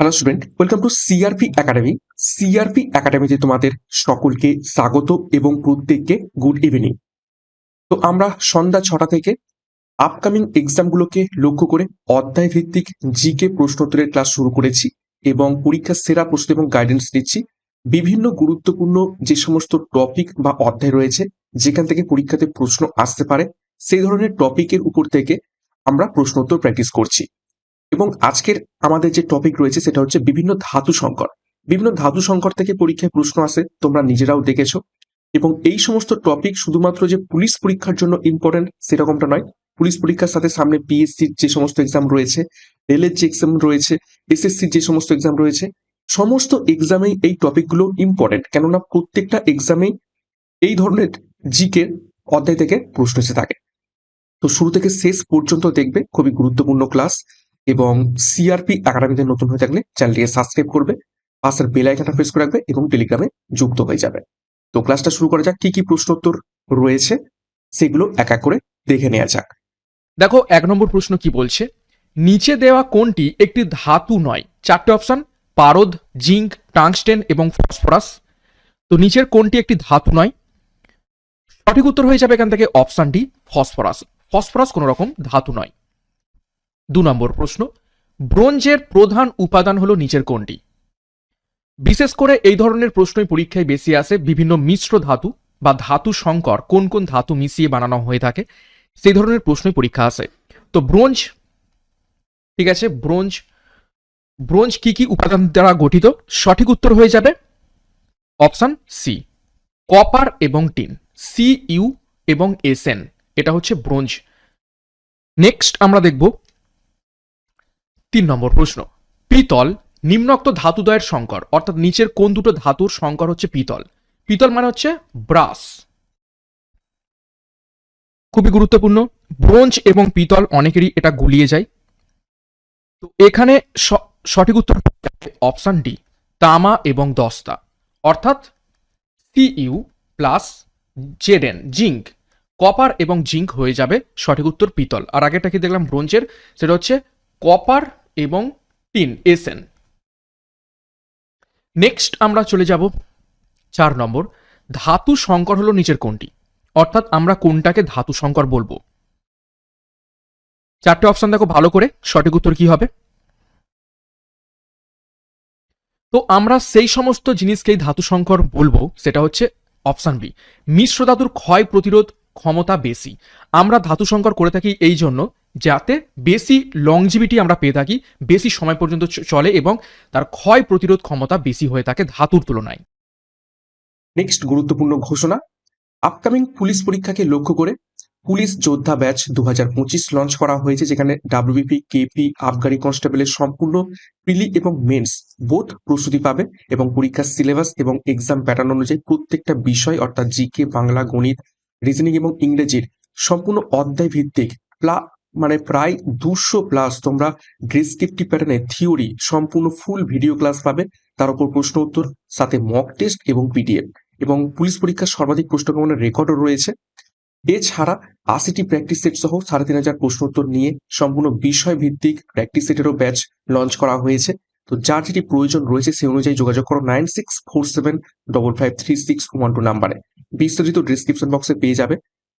Hello student welcome to CRP academy CRP একাডেমিতে তোমাদের সকলকে স্বাগত এবং প্রত্যেককে গুড ইভিনিং তো আমরা সন্ধ্যা ছটা থেকে আপকামিং এক্সামগুলোকে লক্ষ্য করে অধ্যায় ভিত্তিক জিকে প্রশ্নোত্তরের ক্লাস শুরু করেছি এবং পরীক্ষার সেরা প্রশ্ন এবং গাইডেন্স দিচ্ছি বিভিন্ন গুরুত্বপূর্ণ যে সমস্ত টপিক বা অধ্যায় রয়েছে, যেখান থেকে পরীক্ষাতে প্রশ্ন আসতে পারে, সেই ধরনের টপিকের উপর থেকে আমরা প্রশ্নোত্তর প্র্যাকটিস করছি। এবং আজকের আমাদের যে টপিক রয়েছে সেটা হচ্ছে বিভিন্ন ধাতু সংকর। বিভিন্ন ধাতু সংকর থেকে পরীক্ষায় প্রশ্ন আসে, তোমরা নিজেরাও দেখেছ। এবং এই সমস্ত টপিক শুধুমাত্র যে পুলিশ পরীক্ষার জন্য ইম্পর্টেন্ট সেরকমটা নয়। পুলিশ পরীক্ষার সাথে সামনে পিএসসির যে সমস্ত এক্সাম রয়েছে রেলের যে এক্সাম রয়েছে এসএসসির যে সমস্ত এক্সাম রয়েছে, সমস্ত এক্সামেই এই টপিকগুলো ইম্পর্টেন্ট কেননা প্রত্যেকটা এক্সামেই এই ধরনের জিকে অধ্যায় থেকে প্রশ্ন এসে থাকে। তো শুরু থেকে শেষ পর্যন্ত দেখবে, খুবই গুরুত্বপূর্ণ ক্লাস এবং সিআরপি একাডেমিতে নতুন হয়ে থাকলে চ্যানেলটিকে সাবস্ক্রাইব করবে, পাশের বেল আইকনটা প্রেস করে রাখবে এবং টেলিগ্রামে যুক্ত হয়ে যাবে। তো ক্লাসটা শুরু করা যাক, কি কি প্রশ্নোত্তর রয়েছে সেগুলো এক এক করে দেখে নেওয়া যাক। দেখো, এক নম্বর প্রশ্ন কি বলছে? নিচে দেওয়া কোনটি একটি ধাতু নয়, চারটে অপশন পারদ, জিঙ্ক, টাংস্টেন এবং ফসফরাস। তো নিচের কোনটি একটি ধাতু নয়। সঠিক উত্তর হয়ে যাবে এখান থেকে অপশন ডি ফসফরাস। ফসফরাস কোনো রকম ধাতু নয়। দু নম্বর প্রশ্ন, ব্রোঞ্জের প্রধান উপাদান হলো নিচের কোনটি? বিশেষ করে এই ধরনের প্রশ্নই পরীক্ষায় বেশি আসে বিভিন্ন মিশ্র ধাতু বা ধাতু সংকর, কোন কোন ধাতু মিশিয়ে বানানো হয়ে থাকে, সেই ধরনের প্রশ্নই পরীক্ষা আসে। তো ব্রোঞ্জ, ঠিক আছে, ব্রোঞ্জ ব্রোঞ্জ কি কি উপাদান দ্বারা গঠিত? সঠিক উত্তর হয়ে যাবে অপশান সি কপার এবং টিন সি ইউ এবং এসএন এটা হচ্ছে ব্রোঞ্জ। নেক্সট আমরা দেখব তিন নম্বর প্রশ্ন। পিতল নিম্নোক্ত ধাতুদয়ের সংকর, অর্থাৎ নিচের কোন দুটো ধাতুর সংকর হচ্ছে পিতল? পিতল মানে হচ্ছে ব্রাস। খুবই গুরুত্বপূর্ণ। ব্রোঞ্জ এবং পিতল অনেকেরই এটা গুলিয়ে যায়। তো এখানে সঠিক উত্তর অপশন ডি, তামা এবং দস্তা। অর্থাৎ CU plus ZN, zinc. Copper এবং জিঙ্ক হয়ে যাবে সঠিক উত্তর পিতল। আর আগেটা কি দেখলাম? ব্রোঞ্জের। সেটা হচ্ছে কপার এবং টিন এসএন নেক্সট আমরা চলে যাব চার নম্বর। ধাতু সংকর হলো নিচের কোনটি অর্থাৎ আমরা কোনটাকে ধাতু সংকর বলব। চারটে অপশন দেখো, ভালো করে। সঠিক উত্তর কি হবে? তো আমরা সেই সমস্ত জিনিসকেই ধাতু সংকর বলব, সেটা হচ্ছে অপশন বি মিশ্র ধাতুর ক্ষয় প্রতিরোধ ক্ষমতা বেশি। আমরা ধাতু সংকর করে থাকি এই জন্য যাতে বেশি লংজিভিটি আমরা পেয়ে থাকি, বেশি সময় পর্যন্ত চলে এবং তার ক্ষয় প্রতিরোধ ক্ষমতা বেশি হয়ে থাকে ধাতুর তুলনায়। নেক্সট গুরুত্বপূর্ণ ঘোষণা আপকামিং পুলিশ পরীক্ষাকে লক্ষ্য করে পুলিশ যোদ্ধা ব্যাচ দু হাজার পঁচিশ লঞ্চ করা হয়েছে, যেখানে ডাব্লিউবিপি কেপি আবগারি কনস্টেবলের সম্পূর্ণ প্রিলি এবং মেন্স বোধ প্রস্তুতি পাবে এবং পরীক্ষার সিলেবাস এবং এক্সাম প্যাটার্ন অনুযায়ী প্রত্যেকটা বিষয়, অর্থাৎ জিকে বাংলা, গণিত রিজনিং এবং ইংরেজির সম্পূর্ণ অধ্যায় ভিত্তিক প্লা মানে প্রায় দুশো প্লাস তোমরা ডেসক্রিপটিভ প্যাটার্নের থিওরি সম্পূর্ণ ফুল ভিডিও ক্লাস পাবে। তার উপর প্রশ্ন উত্তর, সাথে মক টেস্ট এবং পিডিএফ এবং পুলিশ পরীক্ষার সর্বাধিক প্রশ্ন প্রশ্নকমনের রেকর্ডও রয়েছে। এছাড়া আশিটি প্র্যাকটিস সেট সহ সাড়ে তিন হাজার প্রশ্ন উত্তর নিয়ে সম্পূর্ণ বিষয় ভিত্তিক প্র্যাকটিস সেটেরও ব্যাচ লঞ্চ করা হয়েছে। তো যার যেটি প্রয়োজন রয়েছে সেই অনুযায়ী যোগাযোগ করো nine six four seven double five three six one two নাম্বারে বিস্তারিত ডিসক্রিপশন বক্সে পেয়ে যাবে।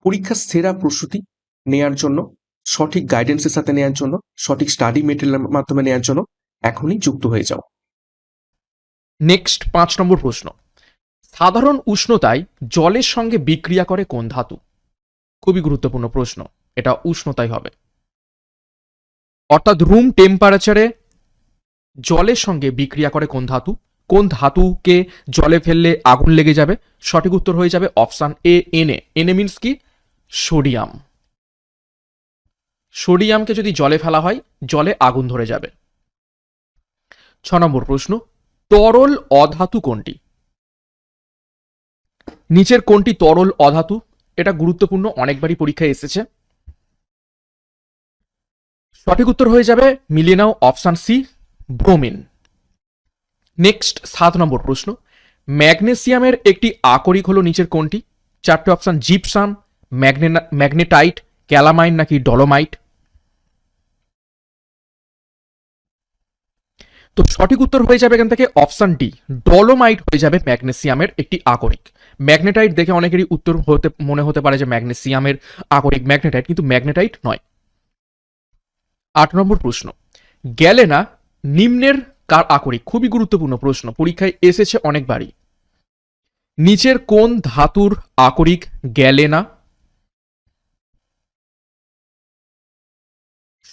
পরীক্ষার সেরা প্রস্তুতি নেয়ার জন্য সঠিক গাইডেন্সের সাথে নেওয়ার জন্য, সঠিক স্টাডি মেটেরিয়ালের মাধ্যমে নেওয়ার জন্য এখনই যুক্ত হয়ে যাও। নেক্সট পাঁচ নম্বর প্রশ্ন। সাধারণ উষ্ণতায় জলের সঙ্গে বিক্রিয়া করে কোন ধাতু? খুবই গুরুত্বপূর্ণ প্রশ্ন, এটা উষ্ণতায় হবে। অর্থাৎ রুম টেম্পারেচারে জলের সঙ্গে বিক্রিয়া করে কোন ধাতু? কোন ধাতুকে জলে ফেললে আগুন লেগে যাবে? সঠিক উত্তর হয়ে যাবে option A NA NA means কি? সোডিয়াম সোডিয়ামকে যদি জলে ফেলা হয়, জলে আগুন ধরে যাবে। ছ নম্বর প্রশ্ন, তরল অধাতু কোনটি? নিচের কোনটি তরল অধাতু? এটা গুরুত্বপূর্ণ, অনেকবারই পরীক্ষায় এসেছে। সঠিক উত্তর হয়ে যাবে, মিলিয়ে অপশান সি, ব্রোমিন। নেক্সট, সাত নম্বর প্রশ্ন, ম্যাগনেসিয়ামের একটি আকরিক হলো নিচের কোনটি? চারটে অপশান, জিপসাম ম্যাগনেটাইট, ক্যালামাইন নাকি ডলোমাইট? তো সঠিক উত্তর হয়ে যাবে এখান থেকে অপশন ডি, ডলোমাইট হয়ে যাবে ম্যাগনেসিয়ামের একটি আকরিক। ম্যাগনেটাইট দেখে অনেকেরই উত্তর হতে, মনে হতে পারে যে ম্যাগনেসিয়ামের আকরিক ম্যাগনেটাইট, কিন্তু ম্যাগনেটাইট নয়। আট নম্বর প্রশ্ন, গ্যালেনা নিম্নের কার আকরিক? খুবই গুরুত্বপূর্ণ প্রশ্ন, পরীক্ষায় এসেছে অনেকবারই। নিচের কোন ধাতুর আকরিক গ্যালেনা?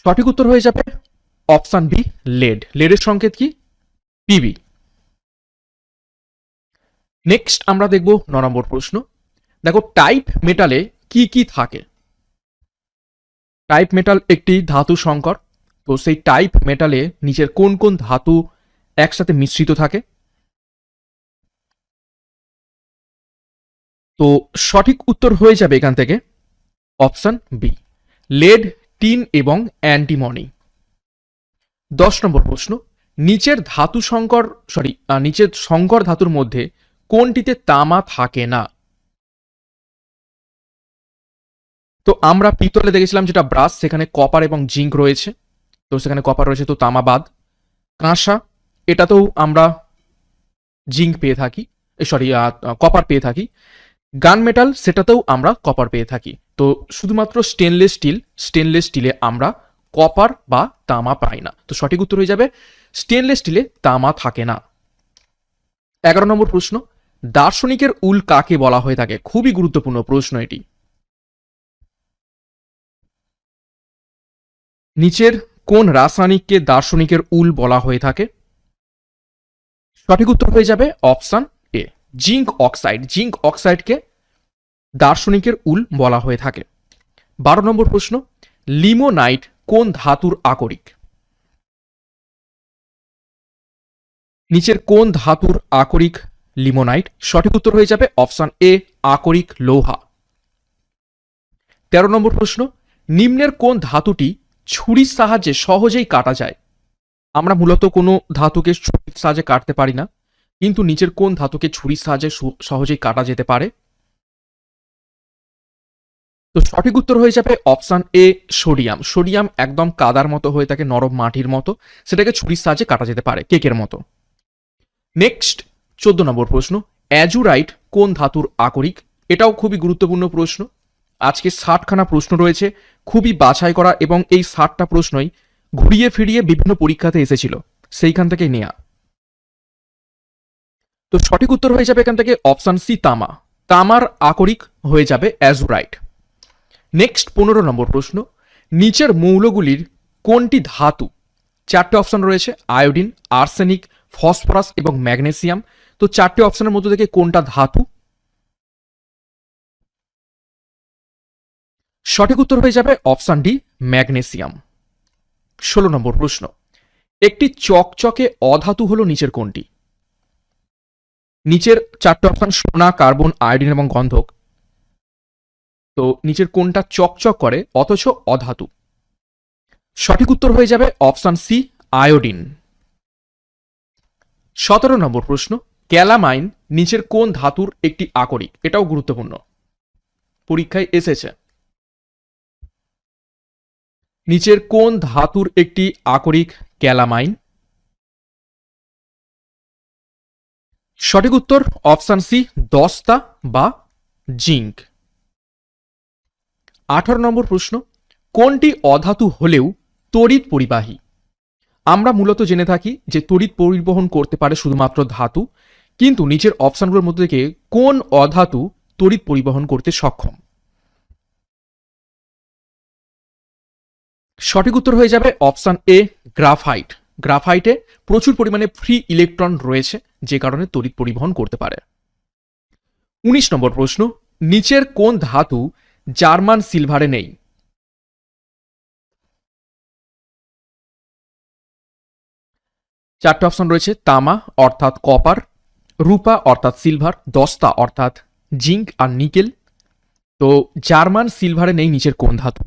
সঠিক উত্তর হয়ে যাবে অপশন বি, লেড। লেডের সংকেত কি? পিবি। নেক্সট আমরা দেখব ন নম্বর প্রশ্ন। দেখো, টাইপ মেটালে কি কি থাকে? টাইপ মেটাল একটি ধাতু সংকর। তো সেই টাইপ মেটালে নিচের কোন কোন ধাতু একসাথে মিশ্রিত থাকে? তো সঠিক উত্তর হয়ে যাবে এখান থেকে অপশান বি, লেড, টিন এবং অ্যান্টিমনি। দশ নম্বর প্রশ্ন, নিচের ধাতু সংকর সরি নিচের সংকর ধাতুর মধ্যে কোনটিতে তামা থাকে না? তো আমরা পিতলে দেখেছিলাম যেটা ব্রাশ, সেখানে কপার এবং জিঙ্ক রয়েছে। তো সেখানে কপার রয়েছে, তো তামা বাদ। কাঁসা, এটাতেও আমরা জিঙ্ক পেয়ে থাকি সরি কপার পেয়ে থাকি। গান মেটাল, সেটাতেও আমরা কপার পেয়ে থাকি। তো শুধুমাত্র স্টেনলেস স্টিল স্টেনলেস স্টিলে আমরা কপার বা তামা পাই না। তো সঠিক উত্তর হয়ে যাবে স্টেনলেস স্টিলে তামা থাকে না। এগারো নম্বর প্রশ্ন, দার্শনিকের উল কাকে বলা হয়ে থাকে? খুবই গুরুত্বপূর্ণ প্রশ্ন এটি। নিচের কোন রাসায়নিককে দার্শনিকের উল বলা হয়ে থাকে? সঠিক উত্তর হয়ে যাবে option A, zinc oxide. Zinc অক্সাইডকে দার্শনিকের উল বলা হয়ে থাকে। বারো নম্বর প্রশ্ন, লিমোনাইট কোন ধাতুর আকরিক? নিচের কোন ধাতুর আকরিক লিমোনাইট? সঠিক উত্তর হয়ে যাবে অপশন এ, আকরিক লৌহা। তেরো নম্বর প্রশ্ন, নিম্নের কোন ধাতুটি ছুরির সাহায্যে সহজেই কাটা যায়? আমরা মূলত কোনো ধাতুকে ছুরির সাহায্যে কাটতে পারি না, কিন্তু নিচের কোন ধাতুকে ছুরির সাহায্যে সহজেই কাটা যেতে পারে? তো সঠিক উত্তর হয়ে যাবে অপশান এ, সোডিয়াম। সোডিয়াম একদম কাদার মতো হয়ে থাকে, নরম মাটির মতো। সেটাকে ছুরির সাহায্যে কাটা যেতে পারে, কেকের মতো। নেক্সট, চোদ্দ নম্বর প্রশ্ন, অ্যাজুরাইট কোন ধাতুর আকরিক? এটাও খুবই গুরুত্বপূর্ণ প্রশ্ন। আজকে ষাটখানা প্রশ্ন রয়েছে, খুবই বাছাই করা এবং এই ষাটটা প্রশ্নই ঘুরিয়ে ফিরিয়ে বিভিন্ন পরীক্ষাতে এসেছিল। সেইখান থেকে নেয়া। তো সঠিক উত্তর হয়ে যাবে এখান থেকে অপশান সি, তামা। তামার আকরিক হয়ে যাবে অ্যাজুরাইট। নেক্সট পনেরো নম্বর প্রশ্ন, নিচের মৌলগুলির কোনটি ধাতু? চারটে অপশন রয়েছে আয়োডিন আর্সেনিক ফসফরাস এবং ম্যাগনেসিয়াম তো চারটে অপশনের মধ্যে থেকে কোনটা ধাতু? সঠিক উত্তর হয়ে যাবে অপশন ডি ম্যাগনেসিয়াম ষোলো নম্বর প্রশ্ন, একটি চকচকে অধাতু হলো নিচের কোনটি? নিচের চারটে অপশন সোনা, কার্বন আয়োডিন এবং গন্ধক। তো নিচের কোনটা চকচক করে, অথচ অধাতু। সঠিক উত্তর হয়ে যাবে অপশন সি, আয়োডিন। সতেরো নম্বর প্রশ্ন, ক্যালামাইন নিচের কোন ধাতুর একটি আকরিক, এটাও গুরুত্বপূর্ণ। পরীক্ষায় এসেছে। নিচের কোন ধাতুর একটি আকরিক ক্যালামাইন। সঠিক উত্তর অপশন সি, দস্তা বা জিঙ্ক। আঠারো নম্বর প্রশ্ন, কোনটি অধাতু হলেও তড়িৎ পরিবাহী? আমরা মূলত জেনে থাকি যে তড়িৎ পরিবহন করতে পারে শুধুমাত্র ধাতু, কিন্তু নিচের অপশনগুলোর মধ্যে থেকে কোন অধাতু তড়িৎ পরিবহন করতে সক্ষম? সঠিক উত্তর হয়ে যাবে অপশান এ, গ্রাফাইট। গ্রাফাইটে প্রচুর পরিমাণে ফ্রি ইলেকট্রন রয়েছে, যে কারণে তড়িৎ পরিবহন করতে পারে। উনিশ নম্বর প্রশ্ন, নিচের কোন ধাতু জার্মান সিলভারে নেই। চারটে অপশন রয়েছে, তামা অর্থাৎ কপার, রূপা অর্থাৎ সিলভার, দস্তা অর্থাৎ জিঙ্ক আর নিকেল। তো জার্মান সিলভারে নেই নিচের কোন ধাতু?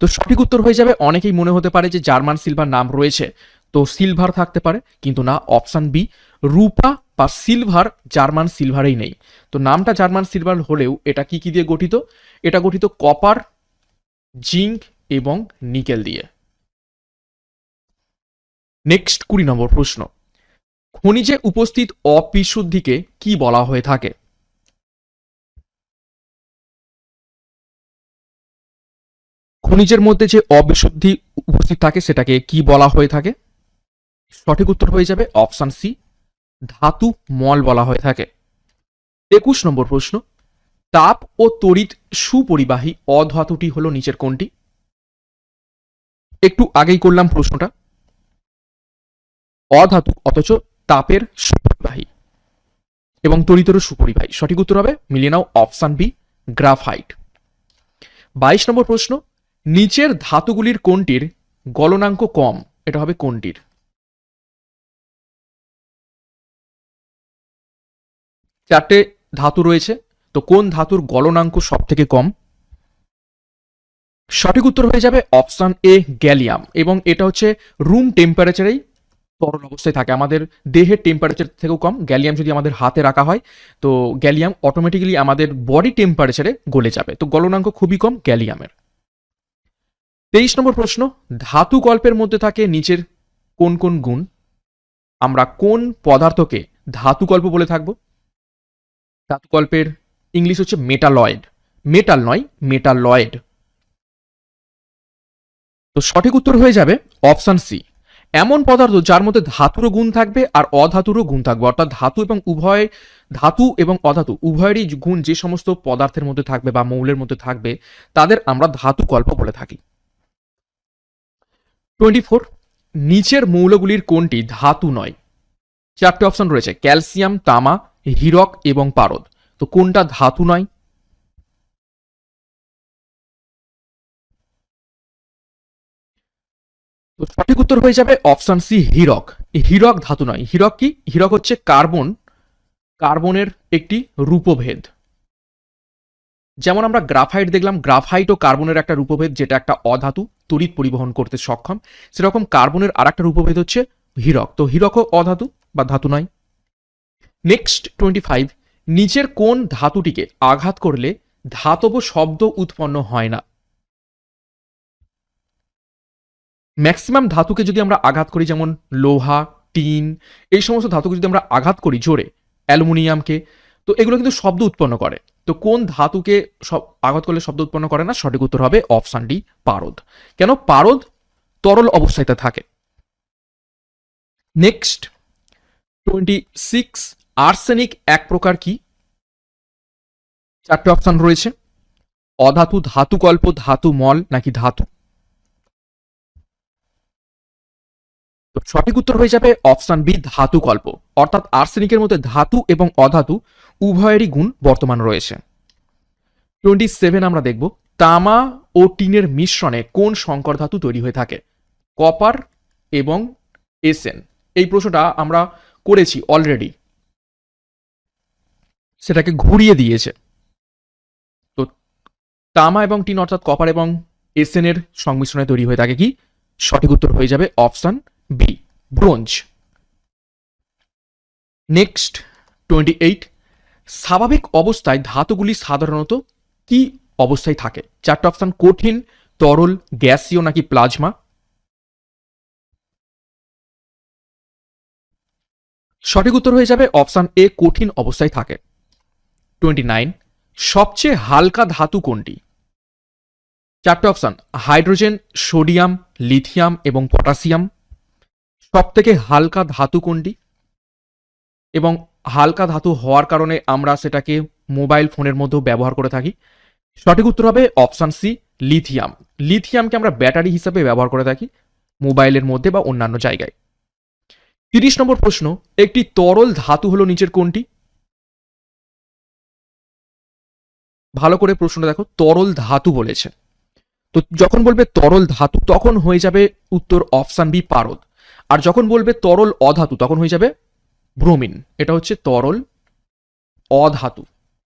তো সঠিক উত্তর হয়ে যাবে, অনেকেই মনে হতে পারে যে জার্মান সিলভার নাম রয়েছে। তো সিলভার থাকতে পারে, কিন্তু না, অপশান বি, রূপা বা সিলভার জার্মান সিলভারেই নেই। তো নামটা জার্মান সিলভার হলেও এটা কি কি দিয়ে গঠিত? এটা গঠিত কপার, জিঙ্ক এবং নিকেল দিয়ে। নেক্সট কুড়ি নম্বর প্রশ্ন। খনিজে উপস্থিত অবিশুদ্ধিকে কি বলা হয়ে থাকে? খনিজের মধ্যে যে অবিশুদ্ধি উপস্থিত থাকে সেটাকে কি বলা হয়ে থাকে? সঠিক উত্তর হয়ে যাবে অপশন সি ধাতু মল বলা হয়ে থাকে। একুশ নম্বর প্রশ্ন, তাপ ও তড়িৎ সুপরিবাহী অধাতুটি হল নিচের কোনটি? একটু আগেই করলাম প্রশ্নটা। অধাতু অথচ তাপের সুপরিবাহী এবং তড়িতেরও সুপরিবাহী। সঠিক উত্তর হবে, মিলিয়ে নাও অপশন বি, গ্রাফাইট। বাইশ নম্বর প্রশ্ন, নিচের ধাতুগুলির কোনটির গলনাঙ্ক কম? এটা হবে কোনটির? চারটে ধাতু রয়েছে। তো কোন ধাতুর গলনাঙ্ক সব থেকে কম? সঠিক উত্তর হয়ে যাবে অপশান এ, গ্যালিয়াম। এবং এটা হচ্ছে রুম টেম্পারেচারেই তরল অবস্থায় থাকে। আমাদের দেহের টেম্পারেচার থেকেও কম, গ্যালিয়াম যদি আমাদের হাতে রাখা হয়, তো গ্যালিয়াম অটোমেটিক্যালি আমাদের বডি টেম্পারেচারে গলে যাবে। তো গলনাঙ্ক খুবই কম, গ্যালিয়ামের। তেইশ নম্বর প্রশ্ন, ধাতু গল্পের মধ্যে থাকে নিচের কোন কোন গুণ? আমরা কোন পদার্থকে ধাতু গল্প বলে থাকব? ধাতু গল্পের ইংলিশ হচ্ছে মেটালয়েড। মেটাল নয়, মেটালয়েড। তো সঠিক উত্তর হয়ে যাবে অপশন সি। এমন পদার্থ যার মধ্যে ধাতুরও গুণ থাকবে আর অধাতুরও গুণ থাকবে। অর্থাৎ ধাতু এবং উভয়, ধাতু এবং অধাতু, উভয়েরই গুণ যে সমস্ত পদার্থের মধ্যে থাকবে বা মৌলের মধ্যে থাকবে, তাদের আমরা ধাতু গল্প বলে থাকি। টোয়েন্টি ফোর, নিচের মৌলগুলির কোনটি ধাতু নয়? চারটে অপশন রয়েছে, ক্যালসিয়াম, তামা হীরক এবং পারদ। তো কোনটা ধাতু নয়? তো সঠিক উত্তর হয়ে যাবে অপশন সি হীরক। হীরক ধাতু নয়। হীরক কি? হীরক হচ্ছে কার্বন। কার্বনের একটি রূপভেদ। যেমন আমরা গ্রাফাইট দেখলাম গ্রাফাইট ও কার্বনের একটা রূপভেদ, যেটা একটা অধাতু, তড়িৎ পরিবহন করতে সক্ষম। সেরকম কার্বনের আর একটা রূপভেদ হচ্ছে হীরক। তো হীরকও অধাতু বা ধাতু নয়? নেক্সট টোয়েন্টি ফাইভ নিচের কোন ধাতুটিকে আঘাত করলে ধাতব শব্দ উৎপন্ন হয় না? ম্যাক্সিমাম ধাতুকে যদি আমরা আঘাত করি, যেমন লোহা, টিন, এই সমস্ত ধাতুকে যদি আমরা আঘাত করি জোরে, অ্যালুমিনিয়ামকে, তো এগুলো কিন্তু শব্দ উৎপন্ন করে। তো কোন ধাতুকে সব আঘাত করলে শব্দ উৎপন্ন করে না? সঠিক উত্তর হবে অপশান ডি, পারদ। কেন? পারদ তরল অবস্থাতে থাকে। নেক্সট টোয়েন্টি সিক্স আর্সেনিক এক প্রকার কি? চারটে অপশান রয়েছে। অধাতু ধাতু কল্প ধাতু মল নাকি ধাতু? তো সঠিক উত্তর হয়ে যাবে অপশন বি, ধাতু কল্প অর্থাৎ আর্সেনিকের মধ্যে ধাতু এবং অধাতু উভয়েরই গুণ বর্তমান রয়েছে। টোয়েন্টি সেভেন আমরা দেখব, তামা ও টিনের মিশ্রণে কোন সংকর ধাতু তৈরি হয়ে থাকে? কপার এবং এসেন। এই প্রশ্নটা আমরা করেছি অলরেডি সেটাকে ঘুরিয়ে দিয়েছে। তো তামা এবং টিন অর্থাৎ কপার এবং এসএন এর সংমিশ্রণে তৈরি হয়ে থাকে কি? সঠিক উত্তর হয়ে যাবে option B, bronze. Next, twenty eight, স্বাভাবিক অবস্থায় ধাতুগুলি সাধারণত কি অবস্থায় থাকে? চারটে অপশান, কঠিন, তরল, গ্যাসীয় নাকি প্লাজমা? সঠিক উত্তর হয়ে যাবে অপশান এ, কঠিন অবস্থায় থাকে। টোয়েন্টি নাইন, সবচেয়ে হালকা ধাতু কোনটি? চারটে অপশান হাইড্রোজেন সোডিয়াম লিথিয়াম এবং পটাশিয়াম সব থেকে হালকা ধাতু কোনটি? এবং হালকা ধাতু হওয়ার কারণে আমরা সেটাকে মোবাইল ফোনের মধ্যেও ব্যবহার করে থাকি। সঠিক উত্তর হবে অপশান সি লিথিয়াম লিথিয়ামকে আমরা ব্যাটারি হিসাবে ব্যবহার করে থাকি মোবাইলের মধ্যে বা অন্যান্য জায়গায়। তিরিশ নম্বর প্রশ্ন, একটি তরল ধাতু হলো নিচের কোনটি? ভালো করে প্রশ্নটা দেখো, তরল ধাতু বলেছে। তো যখন বলবে তরল ধাতু, তখন হয়ে যাবে উত্তর অপশান বি, পারদ। আর যখন বলবে তরল অধাতু, তখন হয়ে যাবে ব্রোমিন। এটা হচ্ছে তরল অধাতু।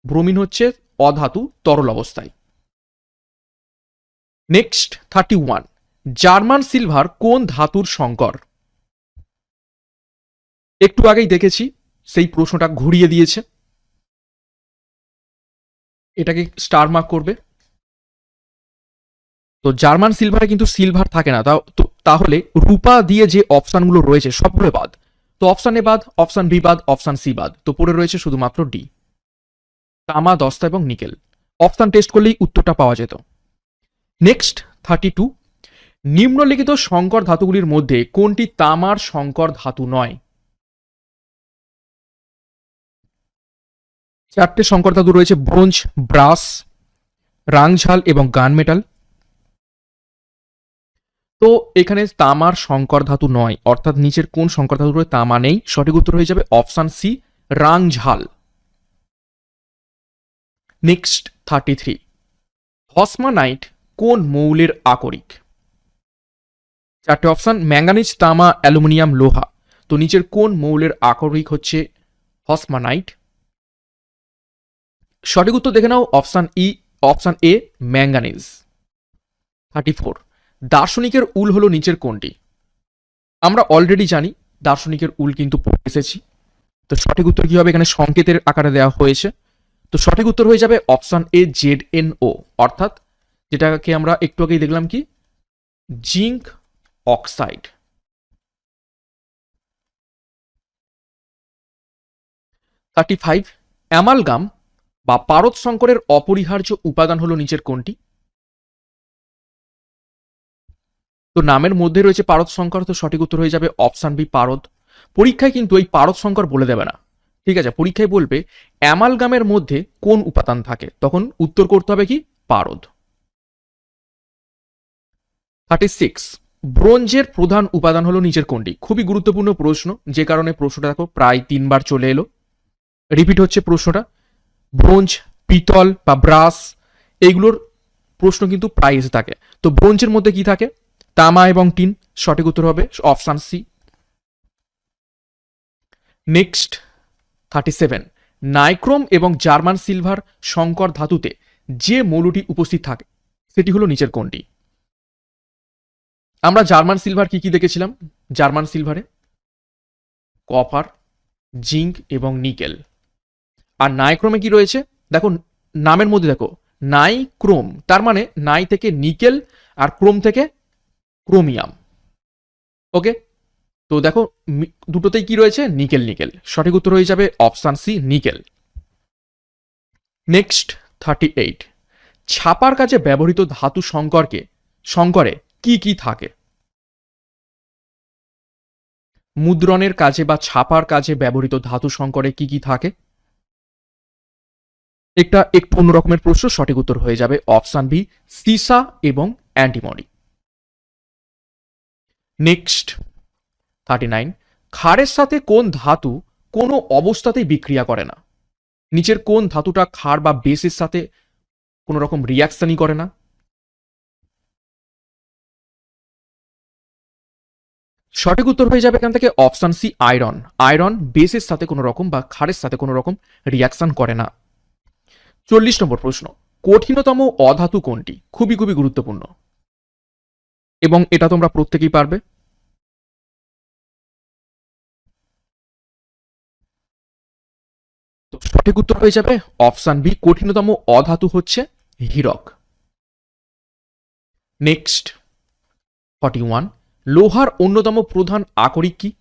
ব্রোমিন হচ্ছে অধাতু তরল অবস্থায়। Next thirty one German silver কোন ধাতুর সংকর? একটু আগেই দেখেছি, সেই প্রশ্নটা ঘুরিয়ে দিয়েছে। এটাকে স্টার মার্ক করবে। তো জার্মান সিলভারে কিন্তু সিলভার থাকে না। তাহলে রূপা দিয়ে যে অপশানগুলো রয়েছে সবগুলো বাদ। তো অপশান এ বাদ অপশান বি বাদ অপশান সি বাদ। তো পড়ে রয়েছে শুধুমাত্র ডি তামা, দস্তা এবং নিকেল। অপশান টেস্ট করলেই উত্তরটা পাওয়া যেত। নেক্সট থার্টি টু নিম্নলিখিত সংকর ধাতুগুলির মধ্যে কোনটি তামার সংকর ধাতু নয়? চারটে সংকর ধাতু রয়েছে, ব্রোঞ্জ, ব্রাস, রাংঝাল এবং গান মেটাল। তো এখানে তামার সংকর ধাতু নয়, অর্থাৎ নিচের কোন সংকর ধাতু রয়েছে তামা নেই, সঠিক উত্তর হয়ে যাবে option C, রাংঝাল। Next, thirty three. হসমানাইট কোন মৌলের আকরিক? চারটে অপশান, ম্যাঙ্গানিজ, তামা, অ্যালুমিনিয়াম, লোহা। তো নিচের কোন মৌলের আকরিক হচ্ছে হসমানাইট সঠিক উত্তর দেখে নাও, option E, option A, manganese. Thirty four, দার্শনিকের উল হলো নিচের কোনটি? আমরা অলরেডি জানি দার্শনিকের উল কিন্তু পড়ে এসেছি। তো সঠিক উত্তর কি হবে? এখানে সংকেতের আকারে দেওয়া হয়েছে। তো সঠিক উত্তর হয়ে যাবে option A, Z, N, O. অর্থাৎ যেটাকে আমরা একটু আগেই দেখলাম কি? Zinc oxide. Thirty five, amalgam বা পারদ শঙ্করের অপরিহার্য উপাদান হলো নিচের কোনটি? তো নামের মধ্যে রয়েছে পারদ শঙ্কর, তো সঠিক উত্তর হয়ে যাবে অপশান বি পারদ। পরীক্ষায় কিন্তু এই পারদ শঙ্কর বলে দেবে না। ঠিক আছে, পরীক্ষায় বলবে অ্যামালগামের মধ্যে কোন উপাদান থাকে? তখন উত্তর করতে হবে কি? পারদ। থার্টি সিক্স ব্রোঞ্জের প্রধান উপাদান হলো নিচের কোনটি? খুবই গুরুত্বপূর্ণ প্রশ্ন, যে কারণে প্রশ্নটা দেখো প্রায় তিনবার চলে এলো। রিপিট হচ্ছে প্রশ্নটা। ব্রোঞ্জ, পিতল বা ব্রাস, এইগুলোর প্রশ্ন কিন্তু প্রায় এসে থাকে। তো ব্রোঞ্জের মধ্যে কি থাকে? তামা এবং টিন, সঠিক উত্তর হবে option C. Next, thirty seven. Nichrome এবং জার্মান সিলভার সংকর ধাতুতে যে মৌলটি উপস্থিত থাকে, সেটি হলো নিচের কোনটি আমরা জার্মান সিলভার কি কি দেখেছিলাম? জার্মান সিলভারে, কপার, জিঙ্ক এবং নিকেল। আর নাইক্রোমে কি রয়েছে? দেখো, নামের মধ্যে দেখো নাই ক্রোম তার মানে নাই থেকে নিকেল আর ক্রোম থেকে ক্রোমিয়াম। ওকে? তো দেখো দুটোতেই কি রয়েছে? Nickel nickel. সঠিক উত্তর হয়ে যাবে option C, nickel. Next, thirty eight. ছাপার কাজে ব্যবহৃত ধাতু সংকরকে সংকরে কি কি থাকে? মুদ্রণের কাজে বা ছাপার কাজে ব্যবহৃত ধাতু সংকরে কি কি থাকে? একটা একটু অন্য রকমের প্রশ্ন সঠিক উত্তর হয়ে যাবে অপশান বি, সিসা এবং অ্যান্টিমনি। নেক্সট, থার্টি নাইন ক্ষারের সাথে কোন ধাতু কোনো অবস্থাতেই বিক্রিয়া করে না? নিচের কোন ধাতুটা ক্ষার বা বেসের সাথে কোনো রকম রিয়াকশনই করে না? সঠিক উত্তর হয়ে যাবে এখান থেকে অপশান সি, আয়রন। আয়রন বেসের সাথে কোনো রকম বা ক্ষারের সাথে কোনো রকম রিয়াকশন করে না। চল্লিশ নম্বর প্রশ্ন, কঠিনতম অধাতু কোনটি? খুবই খুবই গুরুত্বপূর্ণ। এবং এটা তোমরা প্রত্যেকেই পারবে। তো সঠিক উত্তর হয়ে যাবে অপশান বি, কঠিনতম অধাতু হচ্ছে হীরক। নেক্সট, ফর্টি ওয়ান, লোহার অন্যতম প্রধান আকরিক কি?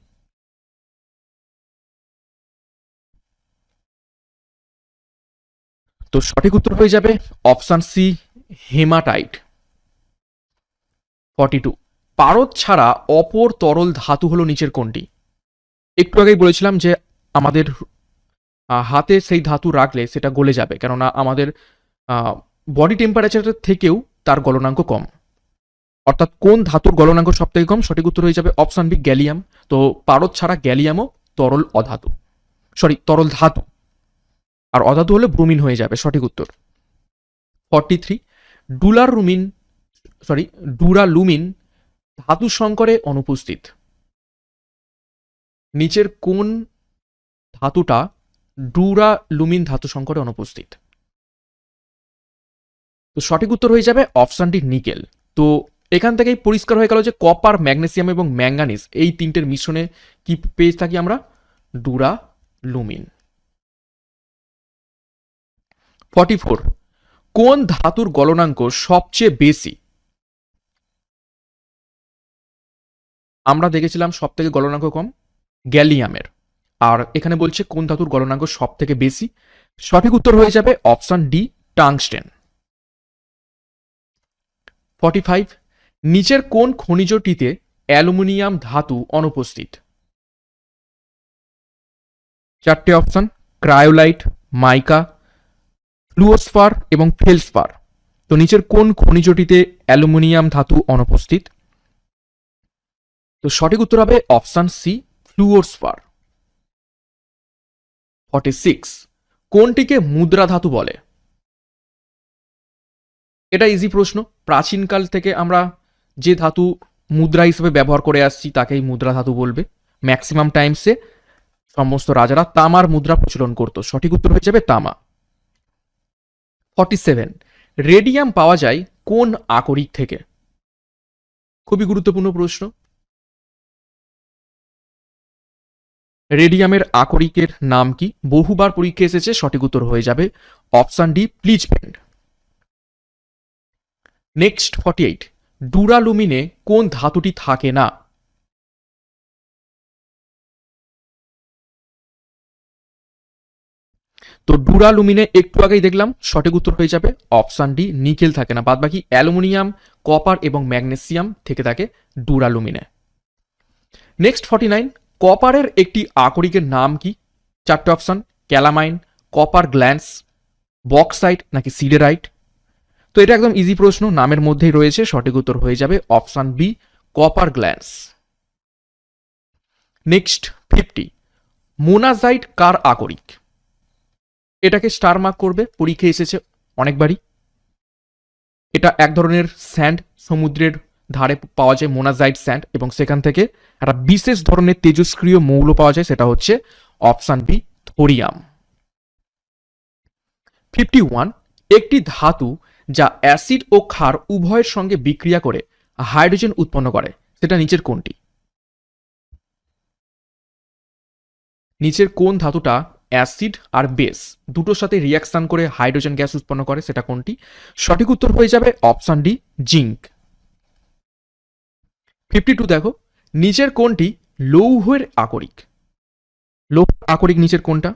তো সঠিক উত্তর হয়ে যাবে option C, hematite. Forty two. পারদ ছাড়া অপর তরল ধাতু হলো নিচের কোনটি? একটু আগেই বলেছিলাম যে আমাদের হাতে সেই ধাতু রাখলে সেটা গলে যাবে, কেননা আমাদের বডি টেম্পারেচারের থেকেও তার গলনাঙ্ক কম। অর্থাৎ কোন ধাতুর গলনাঙ্ক সব থেকে কম? সঠিক উত্তর হয়ে যাবে অপশান বি, গ্যালিয়াম। তো পারদ ছাড়া গ্যালিয়ামও তরল অধাতু। সরি, তরল ধাতু। আর অধাতু হলে ব্রুমিন হয়ে যাবে, সঠিক উত্তর। ফর্টি থ্রি ডুলার রুমিন সরি ডুরালুমিন ধাতু সংকরে অনুপস্থিত। নিচের কোন ধাতুটা ডুরালুমিন ধাতু সংকরে অনুপস্থিত? তো সঠিক উত্তর হয়ে যাবে অপশানটি নিকেল। তো এখান থেকেই পরিষ্কার হয়ে গেল যে কপার, ম্যাগনেসিয়াম এবং ম্যাঙ্গানিজ এই তিনটের মিশ্রণে কি পেয়ে থাকি আমরা? Duralumin forty four. কোন ধাতুর গলনাঙ্ক সবচেয়ে বেশি? আমরা দেখেছিলাম সব থেকে গলনাঙ্ক কম, গ্যালিয়ামের। আর এখানে বলছে কোন ধাতুর গলনাঙ্ক সব থেকে বেশি? সঠিক উত্তর হয়ে যাবে option D, tungsten. Forty five, নিচের কোন খনিজটিতে অ্যালুমিনিয়াম ধাতু অনুপস্থিত? চারটে অপশন, ক্রায়োলাইট, মাইকা ফ্লুওস্পার এবং ফেলস্পার তো নিচের কোন খনিজটিতে অ্যালুমিনিয়াম ধাতু অনুপস্থিত? তো সঠিক উত্তর হবে option C fluorspar forty six, কোনটিকে মুদ্রা ধাতু বলে? এটা ইজি প্রশ্ন। প্রাচীনকাল থেকে আমরা যে ধাতু মুদ্রা হিসেবে ব্যবহার করে আসছি, তাকেই মুদ্রা ধাতু বলবে। ম্যাক্সিমাম টাইমসে সমস্ত রাজারা তামার মুদ্রা প্রচলন করত। সঠিক উত্তর হয়ে যাবে তামা। Forty seven. রেডিয়াম পাওয়া যায় কোন আকরিক থেকে? খুবই গুরুত্বপূর্ণ প্রশ্ন। রেডিয়ামের আকরিকের নাম কি? বহুবার পরীক্ষা এসেছে, সঠিক উত্তর হয়ে যাবে অপশন ডি, প্লিজ পেন্ড নেক্সট ফর্টি এইট। ডুরালুমিনে কোন ধাতুটি থাকে না? তো ডুরালুমিনে একটু আগেই দেখলাম সঠিক উত্তর হয়ে যাবে অপশান ডি, নিকেল থাকে না। বাদবাকি অ্যালুমিনিয়াম, কপার এবং ম্যাগনেসিয়াম থেকে থাকে ডুরালুমিনে নেক্সট ফর্টি নাইন, কপারের একটি আকরিকের নাম কি? চারটে option, calamine, copper glance, bauxite নাকি সিডেরাইট? তো এটা একদম ইজি প্রশ্ন, নামের মধ্যেই রয়েছে, সঠিক উত্তর হয়ে যাবে option B, copper glance. Next fifty, monazite কার আকরিক? এটাকে স্টার মার্ক করবে, পরীক্ষা এসেছে অনেকবারই। এটা এক ধরনের স্যান্ড সমুদ্রের ধারে পাওয়া যায় মোনাজাইট স্যান্ড এবং সেখান থেকে একটা বিশেষ ধরনের তেজস্ক্রিয় মৌল পাওয়া যায়, সেটা হচ্ছে option B thorium fifty one একটি ধাতু যা অ্যাসিড ও ক্ষার উভয়ের সঙ্গে বিক্রিয়া করে হাইড্রোজেন উৎপন্ন করে, সেটা নিচের কোনটি? নিচের কোন ধাতুটা অ্যাসিড আর বেস দুটোর সাথে রিয়াকশন করে হাইড্রোজেন গ্যাস উৎপন্ন করে, সেটা কোনটি? সঠিক উত্তর হয়ে যাবে option D zinc fifty two দেখো, নিচের কোনটি লৌহের আকরিক? লৌহ আকরিক নিচের কোনটা?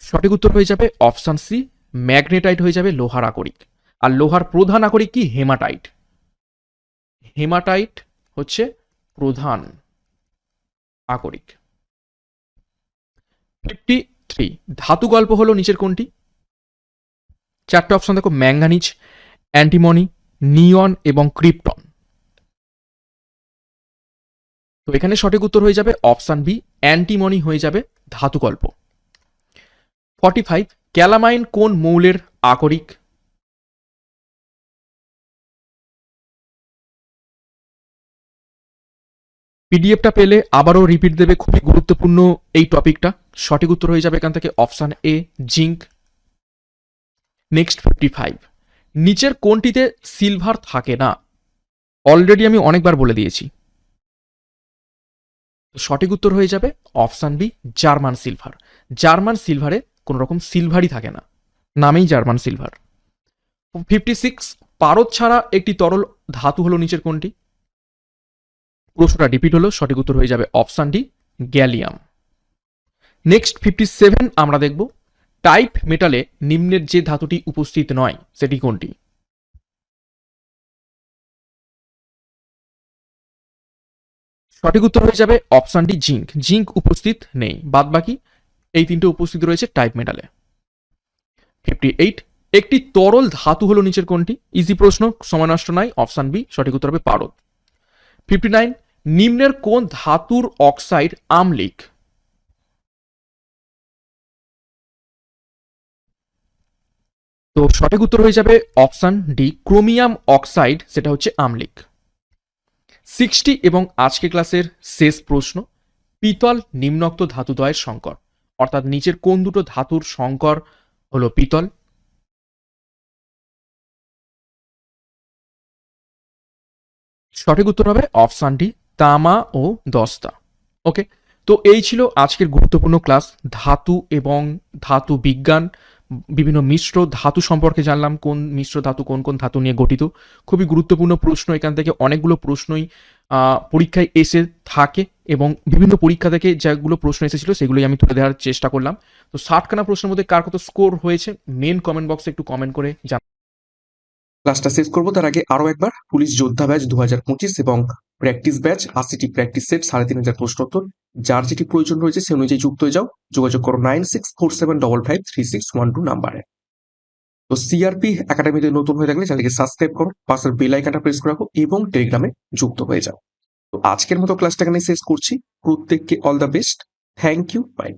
সঠিক উত্তর হয়ে যাবে অপশান সি ম্যাগনেটাইট হয়ে যাবে লোহার আকরিক। আর লোহার প্রধান আকরিক কি? হেমাটাইট হেমাটাইট হচ্ছে প্রধান। আকরিক। Fifty three. ধাতু গল্প হলো নিচের কোনটি? চারটে অপশন দেখো, ম্যাঙ্গানিজ, অ্যান্টিমনি, নিয়ন এবং ক্রিপ্টন। তো এখানে সঠিক উত্তর হয়ে যাবে অপশান বি, অ্যান্টিমনি হয়ে যাবে ধাতুকল্প ফর্টি ফাইভ, ক্যালামাইন কোন মৌলের আকরিক? পিডিএফটা পেলে আবারও রিপিট দেবে খুবই গুরুত্বপূর্ণ এই টপিকটা। সঠিক উত্তর হয়ে যাবে এখান থেকে option A zinc next fifty five নিচের কোনটিতে সিলভার থাকে না? অলরেডি আমি অনেকবার বলে দিয়েছি। সঠিক উত্তর হয়ে যাবে option B German silver German সিলভারে কোনো রকম সিলভারই থাকে না। নামেই জার্মান সিলভার ফিফটি সিক্স পারদ ছাড়া একটি তরল ধাতু হলো নিচের কোনটি? প্রশ্নটা রিপিট হলো, সঠিক উত্তর হয়ে যাবে option D gallium next fifty seven আমরা দেখব টাইপ মেটালে নিম্নের যে ধাতুটি উপস্থিত নয়, সেটি কোনটি? সঠিক উত্তর হয়ে যাবে অপশান ডি জিঙ্ক জিঙ্ক উপস্থিত নেই, বাদ বাকি এই তিনটে উপস্থিত রয়েছে টাইপ মেটালে ফিফটি এইট একটি তরল ধাতু হলো নিচের কোনটি? ইজি প্রশ্ন, সময় নষ্ট নাই অপশান বি সঠিক উত্তর হবে পারদ। ফিফটি নাইন নিম্নের কোন ধাতুর অক্সাইড আমলিক? তো সঠিক উত্তর হয়ে যাবে অপশান ডি, ক্রোমিয়াম অক্সাইড, সেটা হচ্ছে আমলিক। সিক্সটি এবং আজকে ক্লাসের শেষ প্রশ্ন, পিতল নিম্নোক্ত ধাতুদ্বয়ের সংকর, অর্থাৎ নিচের কোন দুটো ধাতুর সংকর হলো পিতল? সঠিক উত্তর হবে অপশান ডি তামা ও দস্তা। ওকে তো এই ছিল আজকের গুরুত্বপূর্ণ ক্লাস। ধাতু এবং ধাতু বিজ্ঞান, বিভিন্ন মিশ্র ধাতু সম্পর্কে জানলাম, কোন মিশ্র ধাতু কোন কোন ধাতু নিয়ে গঠিত। খুবই গুরুত্বপূর্ণ প্রশ্ন এখান থেকে, অনেকগুলো প্রশ্নই পরীক্ষায় এসে থাকে এবং বিভিন্ন পরীক্ষা থেকে যেগুলো প্রশ্ন এসেছিল সেগুলোই আমি তুলে দেওয়ার চেষ্টা করলাম। তো ষাটখানা প্রশ্নের মধ্যে কার কত স্কোর হয়েছে মেন কমেন্ট বক্সে একটু কমেন্ট করে জানান ক্লাসটা শেষ করব, তার আগে আরও একবার পুলিশ যোদ্ধা ব্যাচ দু হাজার পঁচিশ এবং প্র্যাকটিস ব্যাচ আশিটি প্র্যাকটিস সেট সাড়ে তিন হাজার প্রশ্নোত্তর। যার যেটি প্রয়োজন রয়েছে সে অনুযায়ী যুক্ত হয়ে যাও। যোগাযোগ করো nine six four seven double five three six one two নাম্বারে তো সিআরপি একাডেমিতে নতুন হয়ে থাকলে চ্যানেলকে সাবস্ক্রাইব করো, পাশের বেল আইকনটা প্রেস করে রাখো এবং টেলিগ্রামে যুক্ত হয়ে যাও। তো আজকের মতো ক্লাসটা এখানে শেষ করছি। প্রত্যেককে all the best thank you bye